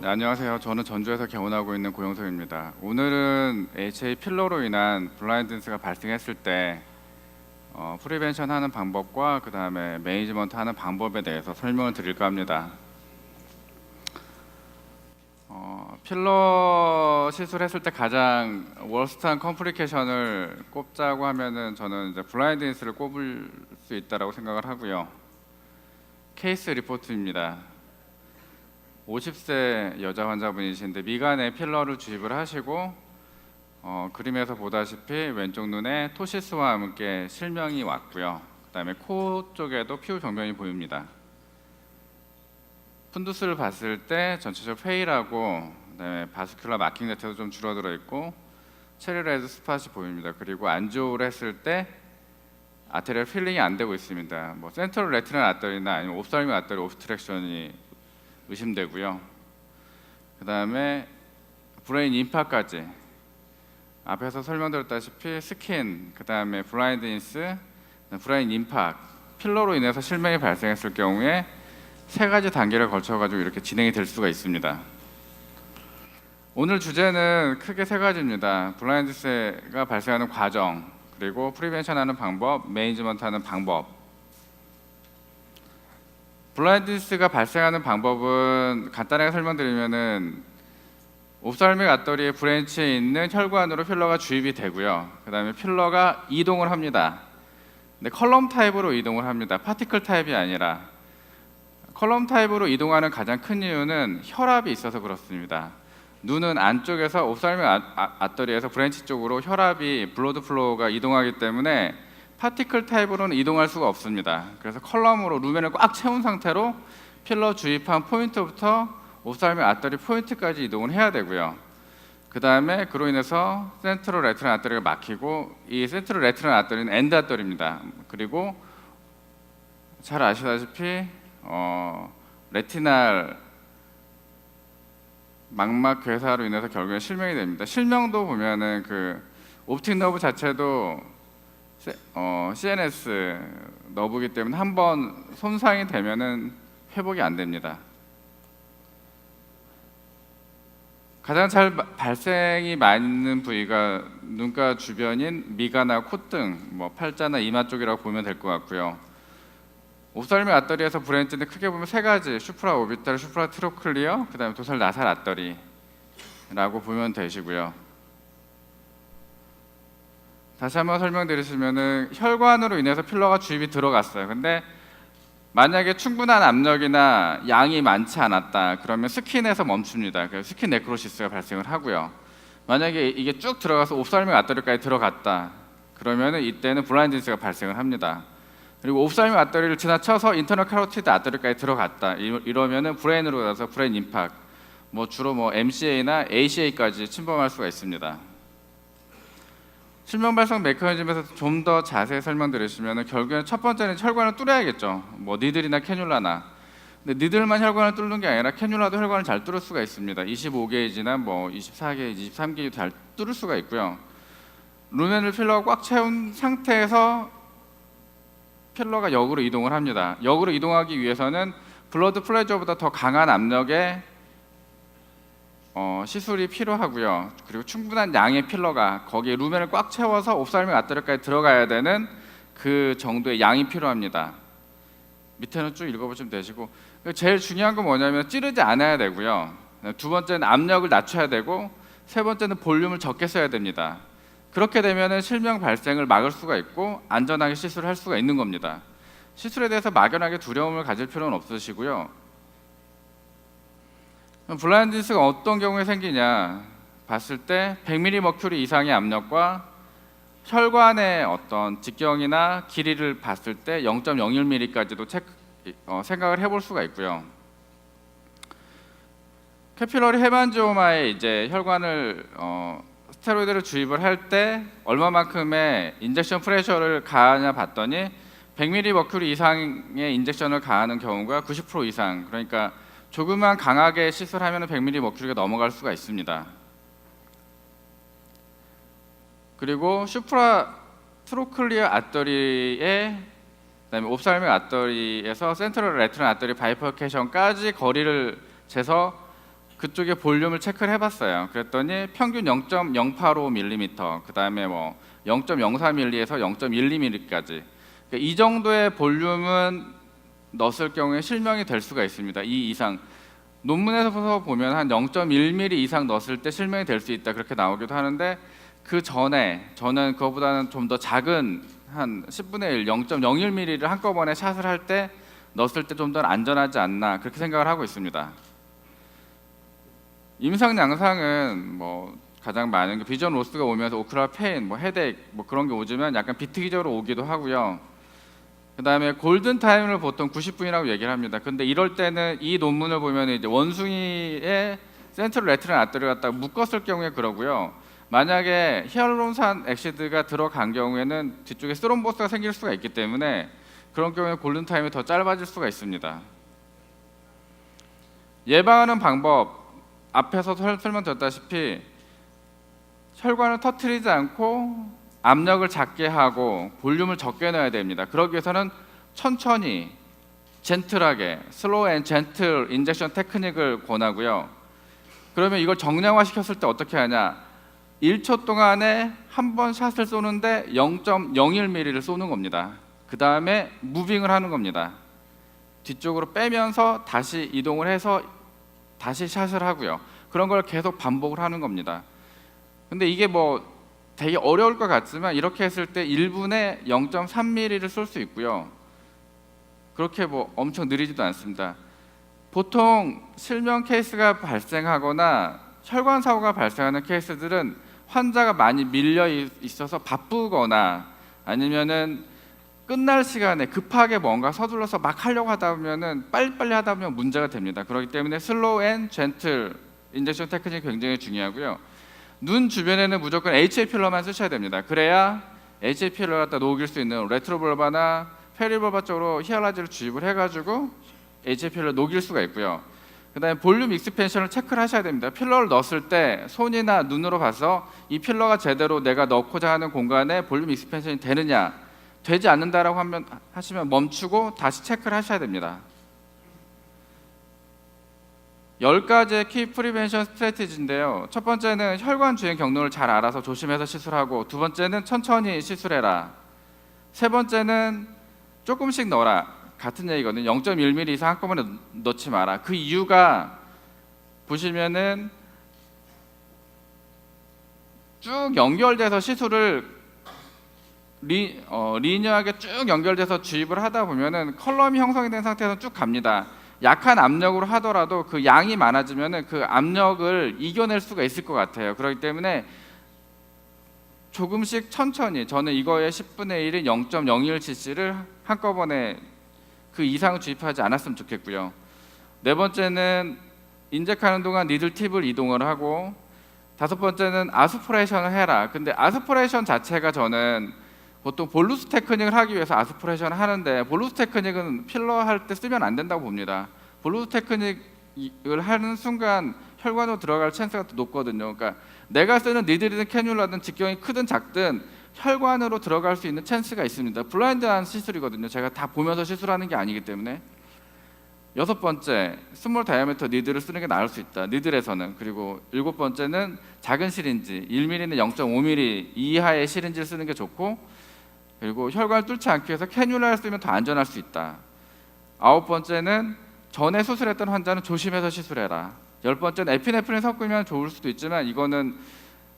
네, 안녕하세요. 저는 전주에서 개원하고 있는 고영석입니다. 오늘은 HA 필러로 인한 블라인드스가 발생했을 때 어, 프리벤션 하는 방법과 그 다음에 매니지먼트 하는 방법에 대해서 설명을 드릴까 합니다. 어, 필러 시술했을 때 가장 월스트한 컴플리케이션을 꼽자고 하면은 저는 이제 블라인드스를 꼽을 수 있다라고 생각을 하고요. 케이스 리포트입니다. 50세 여자 환자분이신데 미간에 필러를 주입을 하시고 어, 그림에서 보다시피 왼쪽 눈에 토시스와 함께 실명이 왔고요. 그다음에 코 쪽에도 피부 병변이 보입니다. 푼두스를 봤을 때 전체적으로 페일하고 그다음에 바스큘라 마킹 자체도 좀 줄어들어 있고 체리레드 스팟이 보입니다. 그리고 안지오를 했을 때 아테리얼 필링이 안 되고 있습니다. 뭐 센트럴 레티널 아터리나 아니면 옵살믹 아터리 옵스트랙션이 의심되고요. 그 다음에 브레인 인파까지 앞에서 설명드렸다시피 스킨, 그 다음에 블라인드인스, 브레인 인파 필러로 인해서 실명이 발생했을 경우에 세 가지 단계를 거쳐 가지고 이렇게 진행이 될 수가 있습니다. 오늘 주제는 크게 세 가지입니다. 블라인드스가 발생하는 과정, 그리고 프리벤션하는 방법, 매니지먼트하는 방법. 블라인드스가 발생하는 방법은 간단하게 설명드리면은 옵살믹 아터리의 브랜치에 있는 혈관으로 필러가 주입이 되고요. 그다음에 필러가 이동을 합니다. 근데 컬럼 타입으로 이동을 합니다. 파티클 타입이 아니라 컬럼 타입으로 이동하는 가장 큰 이유는 혈압이 있어서 그렇습니다. 눈은 안쪽에서 옵살믹 아, 아, 아터리에서 브랜치 쪽으로 혈압이 블러드 플로우가 이동하기 때문에 파티클 타입으로는 이동할 수가 없습니다. 그래서 컬럼으로 루멘을 꽉 채운 상태로 필러 주입한 포인트부터 옵살믹 아터리 포인트까지 이동을 해야 되고요. 그 다음에 그로 인해서 센트럴 레티널 아터리가 막히고 이 센트럴 레티널 아터리는 엔드 아터리입니다. 그리고 잘 아시다시피 어, 레티날 망막 괴사로 인해서 결국에 실명이 됩니다. 실명도 보면은 그 옵틱 너브 자체도 세- 어, CNS 너브기 때문에 한 번 손상이 되면은 회복이 안 됩니다. 가장 잘 바- 발생이 많은 부위가 눈가 주변인 미가나 콧등, 뭐 팔자나 이마 쪽이라고 보면 될 것 같고요. 옵살믹 아터리에서 브랜치는 크게 보면 세 가지: 슈프라 오비탈, 슈프라 트로클리어, 그다음에 도살 나살 아터리라고 보면 되시고요. 다시 한번 설명드리시면은 혈관으로 인해서 필러가 주입이 들어갔어요. 근데 만약에 충분한 압력이나 양이 많지 않았다 그러면 스킨에서 멈춥니다. 그래서 스킨 네크로시스가 발생을 하고요. 만약에 이게 쭉 들어가서 옵살믹 아터리까지 들어갔다 그러면은 이때는 블라인드스가 발생을 합니다. 그리고 옵살믹 아터리를 지나쳐서 인터널 카로티드 아터리까지 들어갔다 이- 이러면은 브레인으로 가서 브레인 임팍 뭐 주로 뭐 MCA나 ACA까지 침범할 수가 있습니다. 실명 발생 메커니즘에서 좀 더 자세히 설명드리시면 결국에는 첫 번째는 혈관을 뚫어야겠죠. 뭐 니들이나 캐뉼라나. 근데 니들만 혈관을 뚫는 게 아니라 캐뉼라도 혈관을 잘 뚫을 수가 있습니다. 25게이지나 뭐 24게이지, 23게이지 잘 뚫을 수가 있고요. 루멘을 필러가 꽉 채운 상태에서 필러가 역으로 이동을 합니다. 역으로 이동하기 위해서는 블러드 플레저보다 더 강한 압력에 어, 시술이 필요하고요. 그리고 충분한 양의 필러가 거기에 루멘을 꽉 채워서 옵살믹 아터리까지 들어가야 되는 그 정도의 양이 필요합니다. 밑에는 쭉 읽어보시면 되시고 제일 중요한 건 뭐냐면 찌르지 않아야 되고요. 두 번째는 압력을 낮춰야 되고 세 번째는 볼륨을 적게 써야 됩니다. 그렇게 되면은 실명 발생을 막을 수가 있고 안전하게 시술을 할 수가 있는 겁니다. 시술에 대해서 막연하게 두려움을 가질 필요는 없으시고요. 그럼 블라인드스가 어떤 경우에 생기냐 봤을 때 100mm 머큐리 이상의 압력과 혈관의 어떤 직경이나 길이를 봤을 때 0.01mm까지도 체크, 어, 생각을 해볼 수가 있고요. 캐필러리 헤만지오마에 이제 혈관을 어, 스테로이드를 주입을 할 때 얼마만큼의 인젝션 프레셔를 가하냐 봤더니 100mm 머큐리 이상의 인젝션을 가하는 경우가 90% 이상 그러니까 조금만 강하게 시술하면 100mm 머큐리가 넘어갈 수가 있습니다. 그리고 슈프라 트로클리어 아터리의 그다음에 옵살믹 아터리에서 센트럴 레티널 아터리 바이퍼케이션까지 거리를 재서 그쪽에 볼륨을 체크를 해봤어요. 그랬더니 평균 0.085mm, 그 다음에 뭐 0.04mm에서 0.1mm까지 이 정도의 볼륨은 넣었을 경우에 실명이 될 수가 있습니다. 이 이상 논문에서 보면 한 0.1mm 이상 넣었을 때 실명이 될 수 있다 그렇게 나오기도 하는데 그 전에 저는 그거보다는 좀 더 작은 한 10분의 1, 0.01mm를 한꺼번에 샷을 할 때 넣었을 때 좀 더 안전하지 않나 그렇게 생각을 하고 있습니다. 임상 양상은 뭐 가장 많은 게 비전 로스가 오면서 오크라 페인, 뭐 헤덱 뭐 그런 게 오지만 약간 비특이적으로 오기도 하고요. 그 다음에 골든 타임을 보통 90분이라고 얘기를 합니다. 근데 이럴 때는 이 논문을 보면 이제 원숭이의 센트럴 레트럴 아트를 갖다가 묶었을 경우에 그러고요. 만약에 히알루론산 엑시드가 들어간 경우에는 뒤쪽에 스롬보스가 생길 수가 있기 때문에 그런 경우에 골든 타임이 더 짧아질 수가 있습니다. 예방하는 방법 앞에서 설- 설명드렸다시피 혈관을 터트리지 않고 압력을 작게 하고 볼륨을 적게 넣어야 됩니다. 그러기 위해서는 천천히 젠틀하게 슬로우 앤 젠틀 인젝션 테크닉을 권하고요. 그러면 이걸 정량화 시켰을 때 어떻게 하냐? 1초 동안에 한 번 샷을 쏘는데 0.01mm를 쏘는 겁니다. 그 다음에 무빙을 하는 겁니다. 뒤쪽으로 빼면서 다시 이동을 해서 다시 샷을 하고요. 그런 걸 계속 반복을 하는 겁니다. 근데 이게 뭐 되게 어려울 것 같지만 이렇게 했을 때 1분에 0.3mm를 쏠 수 있고요. 그렇게 뭐 엄청 느리지도 않습니다. 보통 실명 케이스가 발생하거나 혈관 사고가 발생하는 케이스들은 환자가 많이 밀려 있- 있어서 바쁘거나 아니면은 끝날 시간에 급하게 뭔가 서둘러서 막 하려고 하다 보면은 빨리빨리 하다 보면 문제가 됩니다. 그렇기 때문에 슬로우 앤 젠틀 인젝션 테크닉이 굉장히 중요하고요. 눈 주변에는 무조건 HA 필러만 쓰셔야 됩니다. 그래야 HA 필러 갖다 녹일 수 있는 레트로볼바나 페리볼바 쪽으로 히알라지를 주입을 해가지고 HA 필러 녹일 수가 있고요. 그다음에 볼륨 익스펜션을 체크를 하셔야 됩니다. 필러를 넣었을 때 손이나 눈으로 봐서 이 필러가 제대로 내가 넣고자 하는 공간에 볼륨 익스펜션이 되느냐 되지 않는다라고 하면 하시면 멈추고 다시 체크를 하셔야 됩니다. 열 가지의 키 프리벤션 스트래티지인데요. 첫 번째는 혈관 주행 경로를 잘 알아서 조심해서 시술하고 두 번째는 천천히 시술해라. 세 번째는 조금씩 넣어라. 같은 얘기거든요. 0.1mm 이상 한꺼번에 넣지 마라. 그 이유가 보시면은 쭉 연결돼서 시술을 리, 어, 리니어하게 쭉 연결돼서 주입을 하다 보면은 컬럼이 형성이 된 상태에서 쭉 갑니다. 약한 압력으로 하더라도 그 양이 많아지면은 그 압력을 이겨낼 수가 있을 것 같아요. 그렇기 때문에 조금씩 천천히 저는 이거의 10분의 1인 0.01cc를 한꺼번에 그 이상 주입하지 않았으면 좋겠고요. 네 번째는 인젝하는 동안 니들 팁을 이동을 하고 다섯 번째는 아스프레이션을 해라. 근데 아스프레이션 자체가 저는 보통 볼루스 테크닉을 하기 위해서 아스프레이션을 하는데 볼루스 테크닉은 필러 할 때 쓰면 안 된다고 봅니다. 볼루스 테크닉을 하는 순간 혈관으로 들어갈 찬스가 더 높거든요. 그러니까 내가 쓰는 니들이든 캐뉼라든 직경이 크든 작든 혈관으로 들어갈 수 있는 찬스가 있습니다. 블라인드한 시술이거든요. 제가 다 보면서 시술하는 게 아니기 때문에 여섯 번째 스몰 다이아미터 니들을 쓰는 게 나을 수 있다. 니들에서는 그리고 일곱 번째는 작은 시린지 1mm는 0.5mm 이하의 시린지를 쓰는 게 좋고 그리고 혈관을 뚫지 않기 위해서 캐뉼라를 쓰면 더 안전할 수 있다. 아홉 번째는 전에 수술했던 환자는 조심해서 시술해라. 열 번째는 에피네프린 섞으면 좋을 수도 있지만 이거는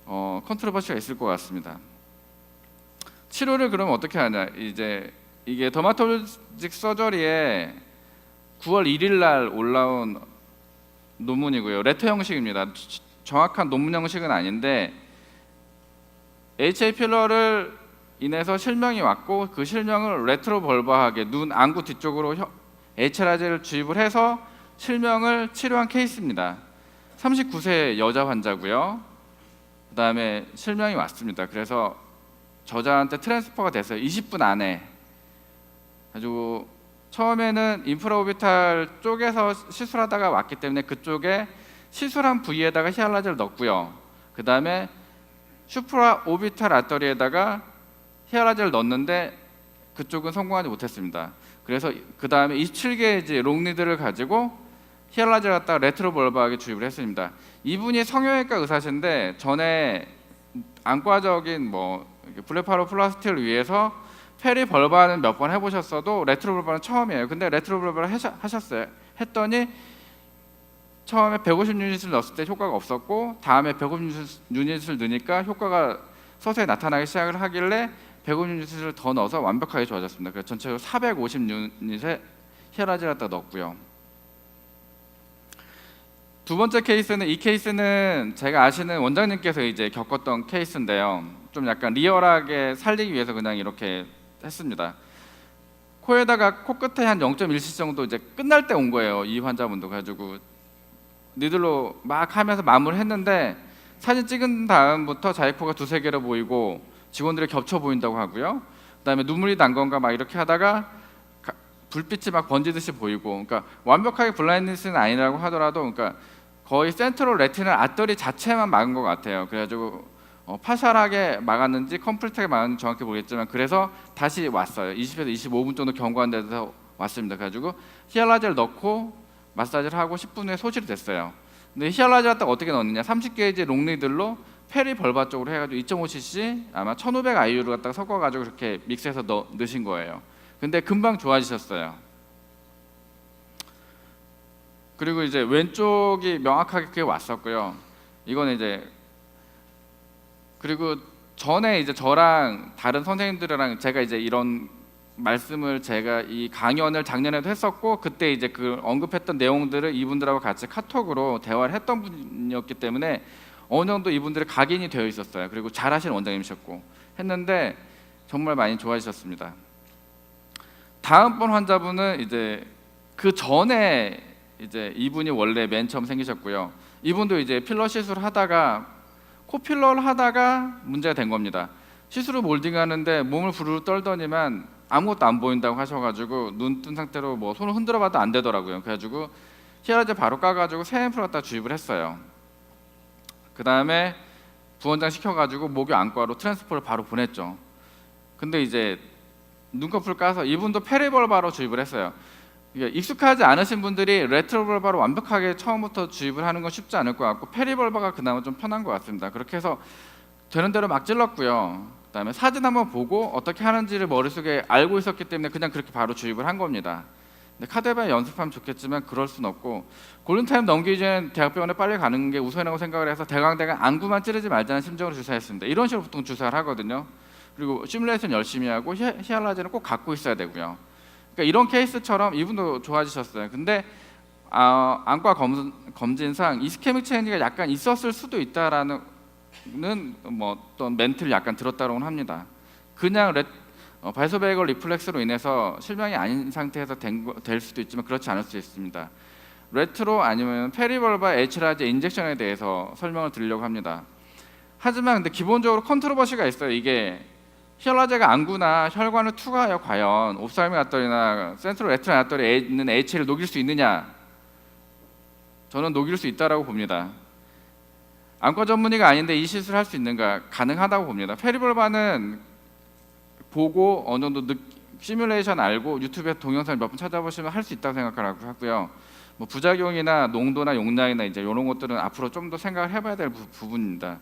어, 컨트로버시가 있을 것 같습니다. 치료를 그러면 어떻게 하냐? 이제 이게 더마톨로직 서저리에 9월 1일 날 올라온 논문이고요. 레터 형식입니다. 지- 정확한 논문 형식은 아닌데 HA 필러를 인해서 실명이 왔고 그 실명을 레트로벌바하게 눈 안구 뒤쪽으로 HRA제를 주입을 해서 실명을 치료한 케이스입니다. 39세 여자 환자고요. 그다음에 실명이 왔습니다. 그래서 저자한테 트랜스퍼가 됐어요. 20분 안에. 가지고 처음에는 인프라오비탈 쪽에서 시술하다가 왔기 때문에 그쪽에 시술한 부위에다가 히알라제를 넣고요. 그다음에 슈프라 오비탈 아터리에다가 히알라제를 넣었는데 그쪽은 성공하지 못했습니다. 그래서 그 다음에 27게이지 롱리드를 가지고 히알라제를 갖다가 레트로볼바하게 주입을 했습니다. 이분이 성형외과 의사신데 전에 안과적인 뭐 블레파로 플라스틱을 위해서 페리벌바는 몇 번 해보셨어도 레트로볼바는 처음이에요. 근데 레트로볼바를 하셨어요. 했더니 처음에 150 유닛을 넣었을 때 효과가 없었고 다음에 150 유닛을 넣으니까 효과가 서서히 나타나기 시작을 하길래 150 유닛을 더 넣어서 완벽하게 좋아졌습니다. 그래서 전체적으로 450 유닛의 히알라제를 갖다 넣었고요. 두 번째 케이스는 이 케이스는 제가 아시는 원장님께서 이제 겪었던 케이스인데요. 좀 약간 리얼하게 살리기 위해서 그냥 이렇게 했습니다. 코에다가 코끝에 한 0.1cc 정도 이제 끝날 때 온 거예요. 이 환자분도 가지고 니들로 막 하면서 마무리했는데 사진 찍은 다음부터 자기 코가 두세 개로 보이고 직원들이 겹쳐 보인다고 하고요. 그다음에 눈물이 난 건가 막 이렇게 하다가 가- 불빛이 막 번지듯이 보이고 그러니까 완벽하게 블라인드는 아니라고 하더라도 그러니까 거의 센트럴 레티널 아터리 자체만 막은 것 같아요. 그래가지고 어, 파샬하게 막았는지 컴플리트하게 막았는지 정확히 모르겠지만 그래서 다시 왔어요. 20에서 25분 정도 경과한 데서 왔습니다. 그래가지고 히알라제를 넣고 마사지를 하고 10분 후에 소실이 됐어요. 근데 히알라제 갖다가 어떻게 넣느냐? 30게이지 롱리들로 페리 벌바 쪽으로 해가지고 2.5cc 아마 1,500 IU를 갖다가 섞어가지고 그렇게 믹스해서 넣, 넣으신 거예요. 근데 금방 좋아지셨어요. 그리고 이제 왼쪽이 명확하게 왔었고요. 이거는 이제 그리고 전에 이제 저랑 다른 선생님들이랑 제가 이제 이런 말씀을 제가 이 강연을 작년에도 했었고 그때 이제 그 언급했던 내용들을 이분들하고 같이 카톡으로 대화를 했던 분이었기 때문에 어느 정도 이분들이 각인이 되어 있었어요. 그리고 잘하시는 원장님이셨고 했는데 정말 많이 좋아지셨습니다. 다음번 환자분은 이제 그 전에 이제 이분이 원래 맨 처음 생기셨고요. 이분도 이제 필러 시술 하다가 코 필러를 하다가 문제가 된 겁니다. 시술을 몰딩하는데 몸을 부르르 떨더니만 아무것도 안 보인다고 하셔가지고 눈 뜬 상태로 뭐 손을 흔들어봐도 안 되더라고요. 그래가지고 히알라제 바로 까가지고 새 앰플 갖다 주입을 했어요. 그 다음에 부원장 시켜가지고 목요 안과로 트랜스포를 바로 보냈죠. 근데 이제 눈꺼풀 까서 이분도 페리벌바로 주입을 했어요. 익숙하지 않으신 분들이 레트로벌바로 완벽하게 처음부터 주입을 하는 건 쉽지 않을 것 같고 페리벌바가 그나마 좀 편한 것 같습니다. 그렇게 해서 되는 대로 막 찔렀고요. 그다음에 사진 한번 보고 어떻게 하는지를 머릿속에 알고 있었기 때문에 그냥 그렇게 바로 주입을 한 겁니다. 근데 카드바에 연습하면 좋겠지만 그럴 순 없고 골든타임 넘기기 전에 대학병원에 빨리 가는 게 우선이라고 생각을 해서 대강대강 안구만 찌르지 말자는 심정으로 주사했습니다. 이런 식으로 보통 주사를 하거든요. 그리고 시뮬레이션 열심히 하고 히- 히알라제는 꼭 갖고 있어야 되고요. 그러니까 이런 케이스처럼 이분도 좋아지셨어요. 근데 아, 안과 검, 검진상 이스케믹 체인지가 약간 있었을 수도 있다라는 뭐 어떤 멘트를 약간 들었다고는 합니다. 그냥 레, 어, 발소베이걸 리플렉스로 인해서 실명이 아닌 상태에서 된, 거- 될 수도 있지만 그렇지 않을 수 있습니다. 레트로 아니면 페리벌바 에치라제 인젝션에 대해서 설명을 드리려고 합니다. 하지만 근데 기본적으로 컨트로버시가 있어요. 이게 히알라제가 안구나 혈관을 투과하여 과연 옵살미 아떨이나 센트럴 레트나 아떨에 있는 H를 녹일 수 있느냐? 저는 녹일 수 있다라고 봅니다. 안과 전문의가 아닌데 이 시술을 할 수 있는가? 가능하다고 봅니다. 페리벌바는 보고 어느 정도 느, 시뮬레이션 알고 유튜브에 동영상 몇번 찾아보시면 할 수 있다고 생각하고 하고요. 뭐 부작용이나 농도나 용량이나 이제 이런 것들은 앞으로 좀 더 생각을 해봐야 될 부, 부분입니다.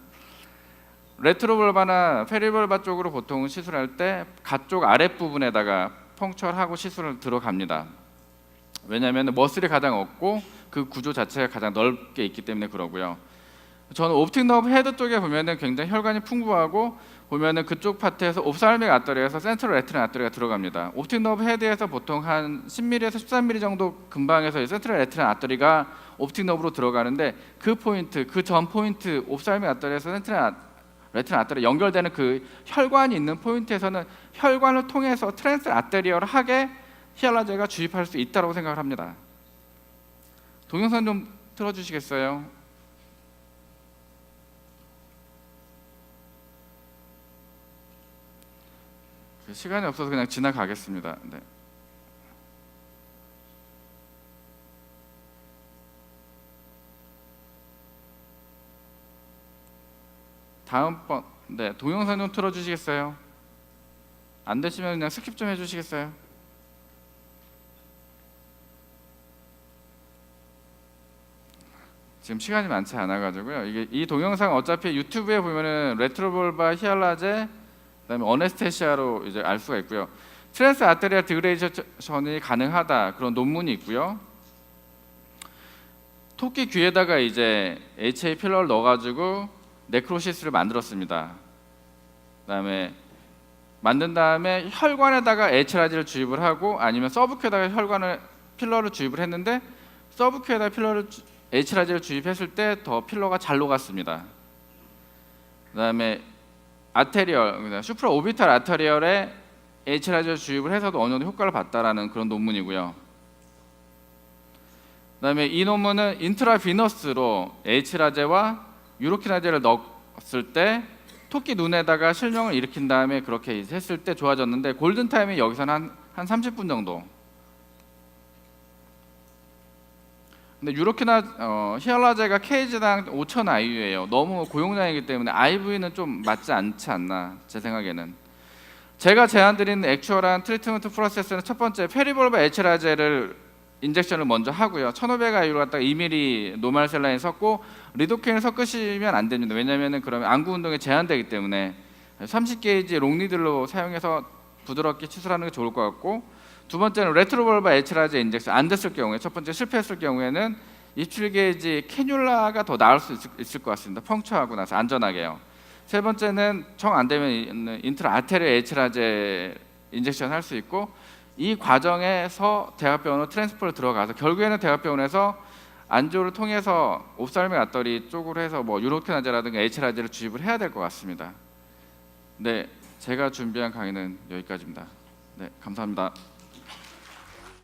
레트로벌바나 페리벌바 쪽으로 보통 시술할 때 가쪽 아랫 부분에다가 펑처하고 시술을 들어갑니다. 왜냐하면 머슬이 가장 없고 그 구조 자체가 가장 넓게 있기 때문에 그러고요. 저는 옵틱 너브 헤드 쪽에 보면은 굉장히 혈관이 풍부하고 보면은 그쪽 파트에서 옵살믹 아터리에서 센트럴 레트나 아터리가 들어갑니다. 옵틱 너브 헤드에서 보통 한 10mm에서 13mm 정도 근방에서 이 센트럴 레트나 아터리가 옵틱 너브로 들어가는데 그 포인트, 그 전 포인트 옵살믹 아터리에서 센트럴 레트나 아터리 연결되는 그 혈관이 있는 포인트에서는 혈관을 통해서 트랜스 아테리얼 하게 히알라제가 주입할 수 있다고 생각을 합니다. 동영상 좀 틀어주시겠어요? 시간이 없어서 그냥 지나가겠습니다. 네. 다음번 네 동영상 좀 틀어주시겠어요? 안 되시면 그냥 스킵 좀 해주시겠어요? 지금 시간이 많지 않아 가지고요. 이게 이 동영상 어차피 유튜브에 보면은 레트로볼바 히알라제 그다음에 어네스테시아로 이제 알 수가 있고요. 트랜스 아테리아 디그레이션이 가능하다 그런 논문이 있고요. 토끼 귀에다가 이제 HA 필러를 넣어가지고 네크로시스를 만들었습니다. 그다음에 만든 다음에 혈관에다가 H라지를 주입을 하고 아니면 서브큐에다가 혈관을 필러를 주입을 했는데 서브큐에다 필러를 주- H라지를 주입했을 때 더 필러가 잘 녹았습니다. 그다음에 아테리얼, 그다음에 슈프라 오비탈 아테리얼에 H라지를 주입을 해서도 어느 정도 효과를 봤다라는 그런 논문이고요. 그다음에 이 논문은 인트라비너스로 H라제와 유로키나제를 넣었을 때 토끼 눈에다가 실명을 일으킨 다음에 그렇게 했을 때 좋아졌는데 골든 타임이 여기서는 한, 한 30분 정도. 근데 유로키나 어, 히알라제가 케이지당 5천 IU예요. 너무 고용량이기 때문에 IV는 좀 맞지 않지 않나 제 생각에는. 제가 제안드리는 액추얼한 트리트먼트 프로세스는 첫 번째 페리볼바 에치라제를 인젝션을 먼저 하고요. 1,500 IU를 갖다가 2mm 노말 셀라인 섞고 리도케인을 섞으시면 안 됩니다. 왜냐면은 그러면 안구 운동에 제한되기 때문에 30게이지 롱리들로 사용해서 부드럽게 치술하는 게 좋을 것 같고 두 번째는 레트로볼바 에치라제 인젝션 안 됐을 경우에 첫 번째 실패했을 경우에는 27게이지 캐뉼라가 더 나을 수 있을, 있을 것 같습니다. 펑처하고 나서 안전하게요. 세 번째는 정 안 되면 인트라 아테리 에치라제 인젝션 할 수 있고 이 과정에서 대학병원으로 트랜스포를 들어가서 결국에는 대학병원에서 안조를 통해서 옵살믹 아터리 쪽으로 해서 뭐 유로키나제라든가 에치라제를 주입을 해야 될 것 같습니다. 네, 제가 준비한 강의는 여기까지입니다. 네, 감사합니다.